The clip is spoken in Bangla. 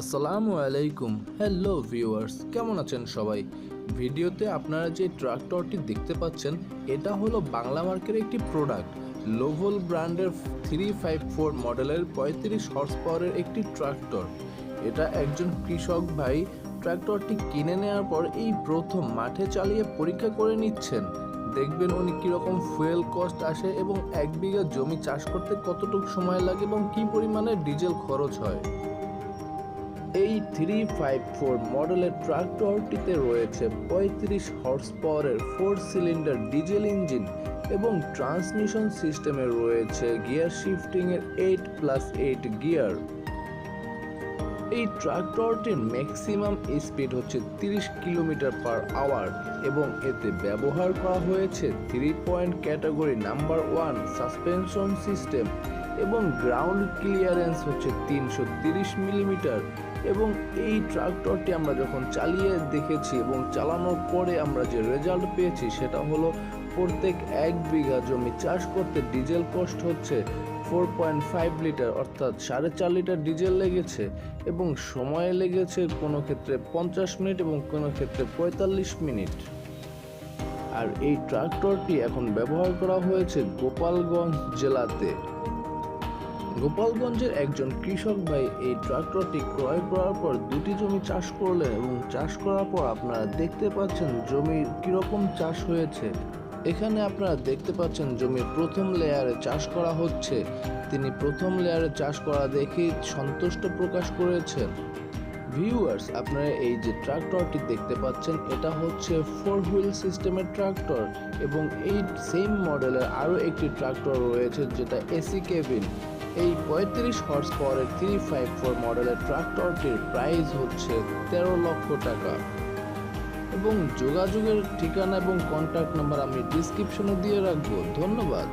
আসসালামু আলাইকুম। হ্যালো ভিউয়ার্স কেমন আছেন সবাই? ভিডিওতে আপনারা যে ট্রাক্টরটি দেখতে পাচ্ছেন, এটা হলো বাংলা মার্কের একটি প্রোডাক্ট লোভল ব্র্যান্ডের থ্রি ফাইভ ফোর মডেলের পঁয়ত্রিশ হর্স পাওয়ারের একটি ট্রাক্টর। এটা একজন কৃষক ভাই ট্রাক্টরটি কিনে নেওয়ার পর এই প্রথম মাঠে চালিয়ে পরীক্ষা করে নিচ্ছেন। দেখবেন উনি কীরকম ফুয়েল কস্ট আসে এবং এক বিঘা জমি চাষ করতে কতটুকু সময় লাগে এবং কী পরিমাণে ডিজেল খরচ হয়। এই থ্রি ফাইভ ফোর মডেলের ট্রাক্টরটিতে রয়েছে পঁয়ত্রিশ হর্স পাওয়ারের ফোর সিলিন্ডার ডিজেল ইঞ্জিন এবং ট্রান্সমিশন সিস্টেমে রয়েছে গিয়ার শিফটিংয়ের এইট প্লাস এইট গিয়ার এই ট্রাক্টরটির ম্যাক্সিমাম স্পিড হচ্ছে তিরিশ কিলোমিটার পার আওয়ার এবং এতে ব্যবহার করা হয়েছে three point category number one suspension system এবং গ্রাউন্ড ক্লিয়ারেন্স হচ্ছে তিনশো মিলিমিটার এবং এই ট্রাক্টরটি আমরা যখন চালিয়ে দেখেছি এবং চালানোর পরে আমরা যে রেজাল্ট পেয়েছি সেটা হলো প্রত্যেক এক বিঘা জমি চাষ করতে ডিজেল কস্ট হচ্ছে ফোর পয়েন্ট ফাইভ লিটার অর্থাৎ সাড়ে চার লিটার ডিজেল লেগেছে এবং সময় লেগেছে কোনো ক্ষেত্রে পঞ্চাশ মিনিট এবং কোনো ক্ষেত্রে পঁয়তাল্লিশ মিনিট। আর এই ট্রাক্টরটি এখন ব্যবহার করা হয়েছে গোপালগঞ্জ জেলাতে। গোপালগঞ্জের একজন কৃষক ভাই এই ট্রাক্টরটি ক্রয় করার পর দুটি জমি চাষ করলেন এবং চাষ করার পর আপনারা দেখতে পাচ্ছেন জমির কীরকম চাষ হয়েছে। এখানে আপনারা দেখতে পাচ্ছেন জমির প্রথম লেয়ারে চাষ করা হচ্ছে। তিনি প্রথম লেয়ারে চাষ করা দেখেই সন্তুষ্ট প্রকাশ করেছেন। ভিউয়ার্স আপনারা এই যে ট্রাক্টরটি দেখতে পাচ্ছেন, এটা হচ্ছে ফোর হুইল সিস্টেমের ট্রাক্টর এবং এই সেম মডেলের আরও একটি ট্রাক্টর রয়েছে যেটা এসি কেবিন এই পঁয়ত্রিশ হর্স পাওয়ারের থ্রি ফাইভ ফোর মডেলের ট্রাক্টরটির প্রাইস হচ্ছে তেরো লক্ষ টাকা। এবং যোগাযোগের ঠিকানা এবং কন্ট্যাক্ট নাম্বার আমি ডিসক্রিপশনে দিয়ে রাখব। ধন্যবাদ।